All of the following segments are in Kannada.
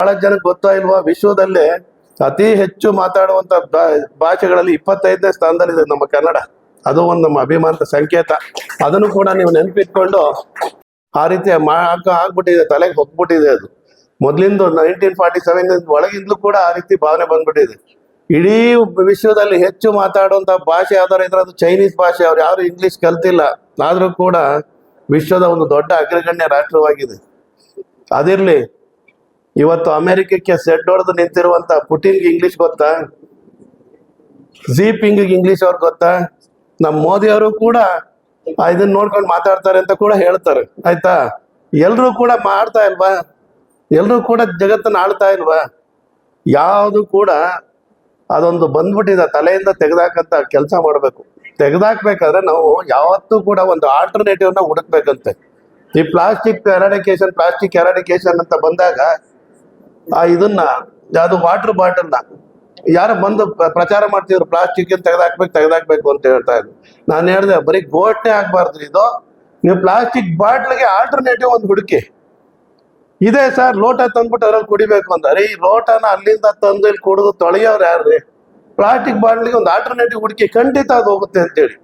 ಬಹಳ ಜನಕ್ಕೆ ಗೊತ್ತಾ ಇಲ್ವಾ, ವಿಶ್ವದಲ್ಲೇ ಅತಿ ಹೆಚ್ಚು ಮಾತಾಡುವಂತ ಭಾಷೆಗಳಲ್ಲಿ ಇಪ್ಪತ್ತೈದನೇ ಸ್ಥಾನದಲ್ಲಿದೆ ನಮ್ಮ ಕನ್ನಡ. ಅದು ಒಂದು ನಮ್ಮ ಅಭಿಮಾನದ ಸಂಕೇತ. ಅದನ್ನು ಕೂಡ ನೀವು ನೆನಪಿಟ್ಕೊಂಡು ಆ ರೀತಿ ಮಾಕ ಆಗ್ಬಿಟ್ಟಿದೆ, ತಲೆಗೆ ಹೊಕ್ಬಿಟ್ಟಿದೆ ಅದು. ಮೊದಲಿಂದ ನೈನ್ಟೀನ್ ಫಾರ್ಟಿ ಸೆವೆನ್ ಒಳಗಿಂದಲೂ ಕೂಡ ಆ ರೀತಿ ಭಾವನೆ ಬಂದ್ಬಿಟ್ಟಿದೆ. ಇಡೀ ವಿಶ್ವದಲ್ಲಿ ಹೆಚ್ಚು ಮಾತಾಡುವಂತ ಭಾಷೆ ಯಾವ್ದಾರು ಇದ್ರೆ ಅದು ಚೈನೀಸ್ ಭಾಷೆ, ಅವ್ರು ಯಾರು ಇಂಗ್ಲಿಷ್ ಕಲ್ತಿಲ್ಲ. ಆದ್ರೂ ಕೂಡ ವಿಶ್ವದ ಒಂದು ದೊಡ್ಡ ಅಗ್ರಗಣ್ಯ ರಾಷ್ಟ್ರವಾಗಿದೆ. ಅದಿರ್ಲಿ ಇವತ್ತು ಅಮೆರಿಕಕ್ಕೆ ಸೆಡ್ ಹೊಡೆದು ನಿಂತಿರುವಂತ ಪುಟಿನ್ಗೆ ಇಂಗ್ಲಿಷ್ ಗೊತ್ತಾ? ಜೀಪಿಂಗ್ ಇಂಗ್ಲಿಷ್ ಅವ್ರಿಗೆ ಗೊತ್ತಾ? ನಮ್ಮ ಮೋದಿ ಅವರು ಕೂಡ ಇದನ್ನ ನೋಡ್ಕೊಂಡು ಮಾತಾಡ್ತಾರೆ ಅಂತ ಕೂಡ ಹೇಳ್ತಾರೆ. ಆಯ್ತಾ? ಎಲ್ಲರೂ ಕೂಡ ಮಾಡ್ತಾ ಇಲ್ವಾ? ಎಲ್ಲರೂ ಕೂಡ ಜಗತ್ತನ್ನ ಆಳ್ತಾ ಇಲ್ವಾ? ಯಾವುದು ಕೂಡ ಅದೊಂದು ಬಂದ್ಬಿಟ್ಟಿದೆ, ತಲೆಯಿಂದ ತೆಗೆದಾಕಂತ ಕೆಲಸ ಮಾಡಬೇಕು. ತೆಗೆದಾಕ್ಬೇಕಾದ್ರೆ ನಾವು ಯಾವತ್ತೂ ಕೂಡ ಒಂದು ಆಲ್ಟರ್ನೇಟಿವ್ನ ಹುಡುಕ್ಬೇಕಂತೆ. ಈ ಪ್ಲಾಸ್ಟಿಕ್ ಎರಾಡಿಕೇಶನ್ ಪ್ಲಾಸ್ಟಿಕ್ ಎರಾಡಿಕೇಶನ್ ಅಂತ ಬಂದಾಗ ಆ ಇದನ್ನ, ಯಾವುದು ವಾಟರ್ ಬಾಟಲ್ನ ಯಾರು ಬಂದು ಪ್ರ- ಪ್ರಚಾರ ಮಾಡ್ತಿದ್ರು ಪ್ಲಾಸ್ಟಿಕ್ ತೆಗೆದಾಕ್ಬೇಕು ತೆಗೆದಾಕ್ಬೇಕು ಅಂತ ಹೇಳ್ತಾ ಇದ್ರು. ನಾನು ಹೇಳಿದೆ, ಬರೀ ಗೋಟೆ ಆಗ್ಬಾರ್ದು ಇದು. ನೀವು ಪ್ಲಾಸ್ಟಿಕ್ ಬಾಟ್ಲಿಗೆ ಆಲ್ಟರ್ನೇಟಿವ್ ಒಂದು ಹುಡುಕಿ. ಇದೆ ಸರ್, ಲೋಟ ತಂದ್ಬಿಟ್ಟು ಅದ್ರಲ್ಲಿ ಕುಡಿಬೇಕು ಅಂತ ಅರೆ, ಈ ಲೋಟನ ಅಲ್ಲಿಂದ ತಂದು ಇಲ್ಲಿ ಕುಡಿದು ತೊಳೆಯೋರು ಯಾರ್ರಿ? ಪ್ಲಾಸ್ಟಿಕ್ ಬಾಟ್ಲಿಗೆ ಒಂದು ಆಲ್ಟರ್ನೇಟಿವ್ ಹುಡುಕಿ ಖಂಡಿತ ಅದು ಹೋಗುತ್ತೆ ಅಂತೇಳಿ.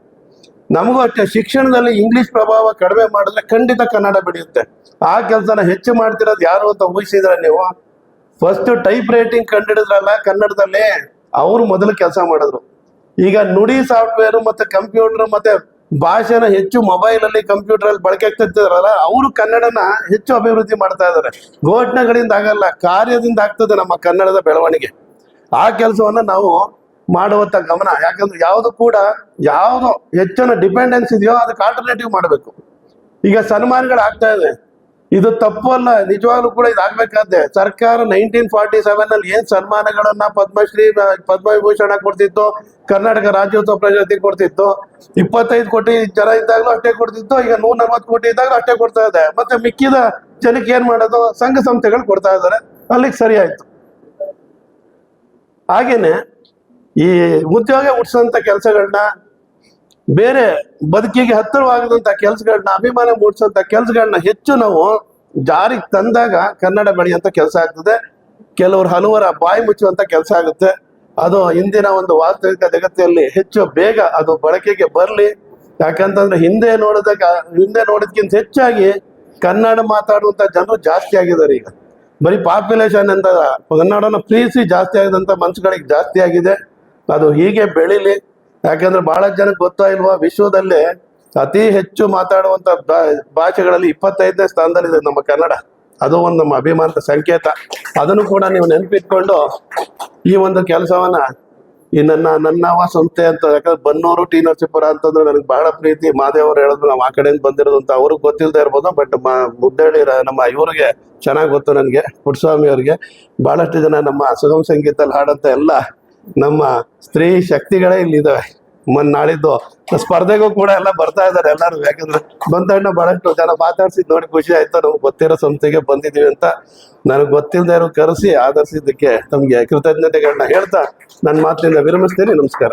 ನಮಗೂ ಅಷ್ಟೇ, ಶಿಕ್ಷಣದಲ್ಲಿ ಇಂಗ್ಲಿಷ್ ಪ್ರಭಾವ ಕಡಿಮೆ ಮಾಡಿದ್ರೆ ಖಂಡಿತ ಕನ್ನಡ ಬೆಳೆಯುತ್ತೆ ಆ ಕೆಲಸನ ಹೆಚ್ಚು ಮಾಡ್ತಿರೋದು ಯಾರು ಅಂತ ಊಹಿಸಿದ್ರೆ ನೀವು? ಫಸ್ಟ್ ಟೈಪ್ ರೈಟಿಂಗ್ ಕಂಡಿಡಿದ್ರಲ್ಲ ಕನ್ನಡದಲ್ಲಿ ಅವ್ರು ಮೊದಲು ಕೆಲಸ ಮಾಡಿದ್ರು. ಈಗ ನುಡಿ ಸಾಫ್ಟ್ವೇರ್ ಮತ್ತೆ ಕಂಪ್ಯೂಟರ್ ಮತ್ತೆ ಭಾಷೆನ ಹೆಚ್ಚು ಮೊಬೈಲ್ ಅಲ್ಲಿ ಕಂಪ್ಯೂಟರ್ ಅಲ್ಲಿ ಬಳಕೆ ಆಗ್ತಿದ್ದಾರಲ್ಲ ಅವರು ಕನ್ನಡನ ಹೆಚ್ಚು ಅಭಿವೃದ್ಧಿ ಮಾಡ್ತಾ ಇದ್ದಾರೆ. ಘೋಷಣೆಗಳಿಂದ ಆಗಲ್ಲ, ಕಾರ್ಯದಿಂದ ಆಗ್ತದೆ ನಮ್ಮ ಕನ್ನಡದ ಬೆಳವಣಿಗೆ. ಆ ಕೆಲಸವನ್ನ ನಾವು ಮಾಡುವಂತ ಗಮನ, ಯಾಕಂದ್ರೆ ಯಾವುದು ಕೂಡ ಯಾವುದು ಹೆಚ್ಚಿನ ಡಿಪೆಂಡೆನ್ಸ್ ಇದೆಯೋ ಅದಕ್ಕೆ ಆಲ್ಟರ್ನೇಟಿವ್ ಮಾಡಬೇಕು. ಈಗ ಸನ್ಮಾನಗಳು ಆಗ್ತಾ ಇದೆ. ಇದು ತಪ್ಪು ಅಲ್ಲ ನಿಜವಾಗ್ಲೂ ಕೂಡ ಇದಾಗ್ಬೇಕಾದ್ದೆ ಸರ್ಕಾರ ನೈನ್ಟೀನ್ ಫಾರ್ಟಿ ಸೆವೆನ್ ಅಲ್ಲಿ ಏನ್ ಸನ್ಮಾನಗಳನ್ನ ಪದ್ಮಶ್ರೀ, ಪದ್ಮವಿಭೂಷಣ ಕೊಡ್ತಿತ್ತು, ಕರ್ನಾಟಕ ರಾಜ್ಯೋತ್ಸವ ಪ್ರಶಸ್ತಿ ಕೊಡ್ತಿತ್ತು, ಇಪ್ಪತ್ತೈದು ಕೋಟಿ ಜನ ಇದ್ದಾಗಲೂ ಅಷ್ಟೇ ಕೊಡ್ತಿತ್ತು, ಈಗ ನೂರ ನಲ್ವತ್ತು ಕೋಟಿ ಇದ್ದಾಗಲೂ ಅಷ್ಟೇ ಕೊಡ್ತಾ ಇದೆ. ಮತ್ತೆ ಮಿಕ್ಕಿದ ಜನಕ್ಕೆ ಏನ್ ಮಾಡೋದು? ಸಂಘ ಸಂಸ್ಥೆಗಳು ಕೊಡ್ತಾ ಇದ್ದಾರೆ. ಅಲ್ಲಿಗೆ ಸರಿ ಆಯ್ತು. ಹಾಗೇನೆ ಈ ಉದ್ಯೋಗ ಹುಟ್ಟಿಸಂತ ಕೆಲಸಗಳನ್ನ ಬೇರೆ ಬದುಕಿಗೆ ಹತ್ತಿರವಾಗದಂತ ಕೆಲಸಗಳನ್ನ, ಅಭಿಮಾನ ಮೂಡಿಸುವಂತ ಕೆಲಸಗಳನ್ನ ಹೆಚ್ಚು ನಾವು ಜಾರಿಗೆ ತಂದಾಗ ಕನ್ನಡ ಬೆಳೆಯುವಂತ ಕೆಲಸ ಆಗ್ತದೆ. ಕೆಲವರು ಹಲವರ ಬಾಯಿ ಮುಚ್ಚುವಂತ ಕೆಲಸ ಆಗುತ್ತೆ. ಅದು ಇಂದಿನ ಒಂದು ವಾಸ್ತವಿಕ ಜಗತ್ತಿನಲ್ಲಿ ಹೆಚ್ಚು ಬೇಗ ಅದು ಬಳಕೆಗೆ ಬರಲಿ. ಯಾಕಂತಂದ್ರೆ ಹಿಂದೆ ನೋಡಿದಾಗ, ಹಿಂದೆ ನೋಡಿದ್ಕಿಂತ ಹೆಚ್ಚಾಗಿ ಕನ್ನಡ ಮಾತಾಡುವಂತ ಜನರು ಜಾಸ್ತಿ ಆಗಿದ್ದಾರೆ ಈಗ. ಬರೀ ಪಾಪ್ಯುಲೇಷನ್ ಅಂತ ಕನ್ನಡನ ಪ್ರೀತಿ ಜಾಸ್ತಿ ಆಗಿದಂತ ಮನ್ಸುಗಳಿಗೆ ಜಾಸ್ತಿ ಆಗಿದೆ. ಅದು ಹೀಗೆ ಬೆಳಿಲಿ. ಯಾಕಂದ್ರೆ ಬಹಳ ಜನಕ್ಕೆ ಗೊತ್ತಾ ಇಲ್ವಾ, ವಿಶ್ವದಲ್ಲೇ ಅತಿ ಹೆಚ್ಚು ಮಾತಾಡುವಂತ ಭಾಷೆಗಳಲ್ಲಿ ಇಪ್ಪತ್ತೈದನೇ ಸ್ಥಾನದಲ್ಲಿದೆ ನಮ್ಮ ಕನ್ನಡ. ಅದು ಒಂದು ನಮ್ಮ ಅಭಿಮಾನದ ಸಂಕೇತ. ಅದನ್ನು ಕೂಡ ನೀವು ನೆನಪಿಟ್ಕೊಂಡು ಈ ಒಂದು ಕೆಲಸವನ್ನ, ಈ ನನ್ನ, ನನ್ನವ ಸಂಸ್ಥೆ ಅಂತ, ಯಾಕಂದ್ರೆ ಬನ್ನೂರು ಟಿ ನರಸೀಪುರ ಅಂತಂದ್ರೆ ನನಗೆ ಬಹಳ ಪ್ರೀತಿ. ಮಾದೇವ್ ಅವ್ರು ಹೇಳಿದ್ರು, ನಾವು ಆ ಕಡೆಯಿಂದ ಬಂದಿರೋದು ಅಂತ ಅವ್ರಿಗೆ ಗೊತ್ತಿಲ್ಲದೆ ಇರ್ಬೋದು, ಬಟ್ ಮುದ್ದಳ್ಳಿ ನಮ್ಮ ಇವರಿಗೆ ಚೆನ್ನಾಗಿ ಗೊತ್ತು ನನಗೆ ಪುಟ್ಸ್ವಾಮಿ ಅವ್ರಿಗೆ. ಬಹಳಷ್ಟು ಜನ ನಮ್ಮ ಸುಗಮ ಸಂಗೀತದಲ್ಲಿ ಹಾಡಂತ ಎಲ್ಲ ನಮ್ಮ ಸ್ತ್ರೀ ಶಕ್ತಿಗಳೇ ಇಲ್ಲಿದ್ದಾವೆ ಮೊನ್ನೆ ನಾಳಿದ್ದು ಸ್ಪರ್ಧೆಗೂ ಕೂಡ ಎಲ್ಲ ಬರ್ತಾ ಇದಾರೆ ಎಲ್ಲರೂ. ಯಾಕಂದ್ರೆ ಬಂದ ಬಹಳಷ್ಟು ಜನ ಮಾತಾಡ್ಸಿದ್ ನೋಡಿ ಖುಷಿ ಆಯ್ತು. ನಮ್ಗೆ ಗೊತ್ತಿರೋ ಸಂಸ್ಥೆಗೆ ಬಂದಿದ್ದೀವಿ ಅಂತ ನನಗೆ ಗೊತ್ತಿಲ್ಲದೆ ಇರೋ ಕರೆಸಿ ಆಧರಿಸಿದ್ದಕ್ಕೆ ತಮಗೆ ಕೃತಜ್ಞತೆಗಳನ್ನ ಹೇಳ್ತಾ ನನ್ನ ಮಾತಿನಿಂದ ವಿರಮಿಸ್ತೀನಿ. ನಮಸ್ಕಾರ.